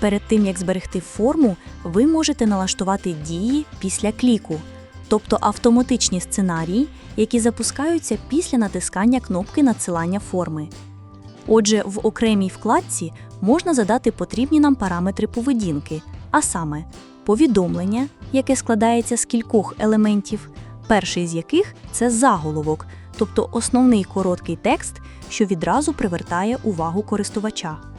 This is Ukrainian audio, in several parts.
Перед тим як зберегти форму, ви можете налаштувати дії після кліку, тобто автоматичні сценарії, які запускаються після натискання кнопки надсилання форми. Отже, в окремій вкладці можна задати потрібні нам параметри поведінки, а саме повідомлення, яке складається з кількох елементів, перший з яких це заголовок, тобто основний короткий текст, що відразу привертає увагу користувача.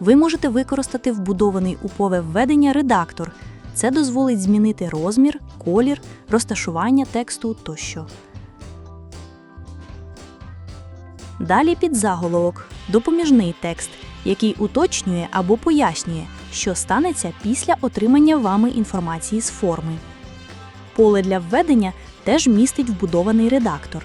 Ви можете використати вбудований у пове введення редактор. Це дозволить змінити розмір, колір, розташування тексту тощо. Далі підзаголовок допоміжний текст, який уточнює або пояснює, що станеться після отримання вами інформації з форми. Поле для введення теж містить вбудований редактор.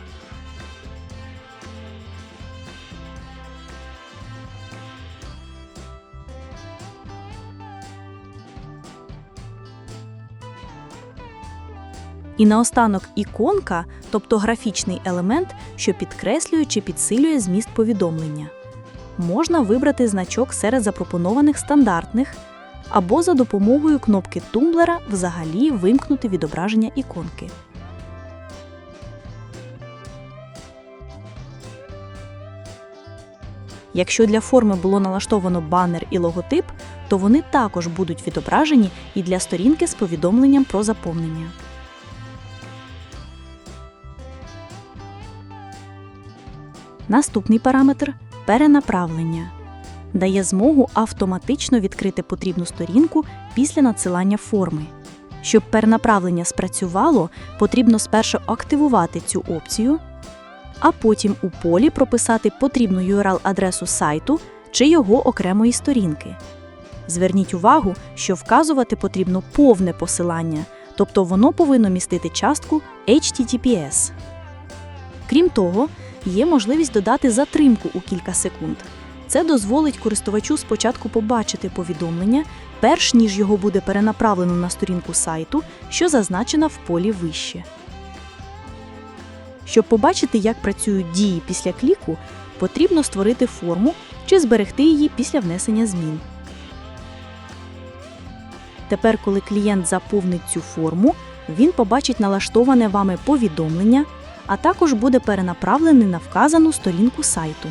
І наостанок іконка, тобто графічний елемент, що підкреслює чи підсилює зміст повідомлення. Можна вибрати значок серед запропонованих стандартних, або за допомогою кнопки тумблера взагалі вимкнути відображення іконки. Якщо для форми було налаштовано банер і логотип, то вони також будуть відображені і для сторінки з повідомленням про заповнення. Наступний параметр перенаправлення. Дає змогу автоматично відкрити потрібну сторінку після надсилання форми. Щоб перенаправлення спрацювало, потрібно спершу активувати цю опцію, а потім у полі прописати потрібну URL-адресу сайту чи його окремої сторінки. Зверніть увагу, що вказувати потрібно повне посилання, тобто воно повинно містити частку HTTPS. Крім того, є можливість додати затримку у кілька секунд. Це дозволить користувачу спочатку побачити повідомлення, перш ніж його буде перенаправлено на сторінку сайту, що зазначена в полі вище. Щоб побачити, як працюють дії після кліку, потрібно створити форму чи зберегти її після внесення змін. Тепер, коли клієнт заповнить цю форму, він побачить налаштоване вами повідомлення, а також буде перенаправлений на вказану сторінку сайту.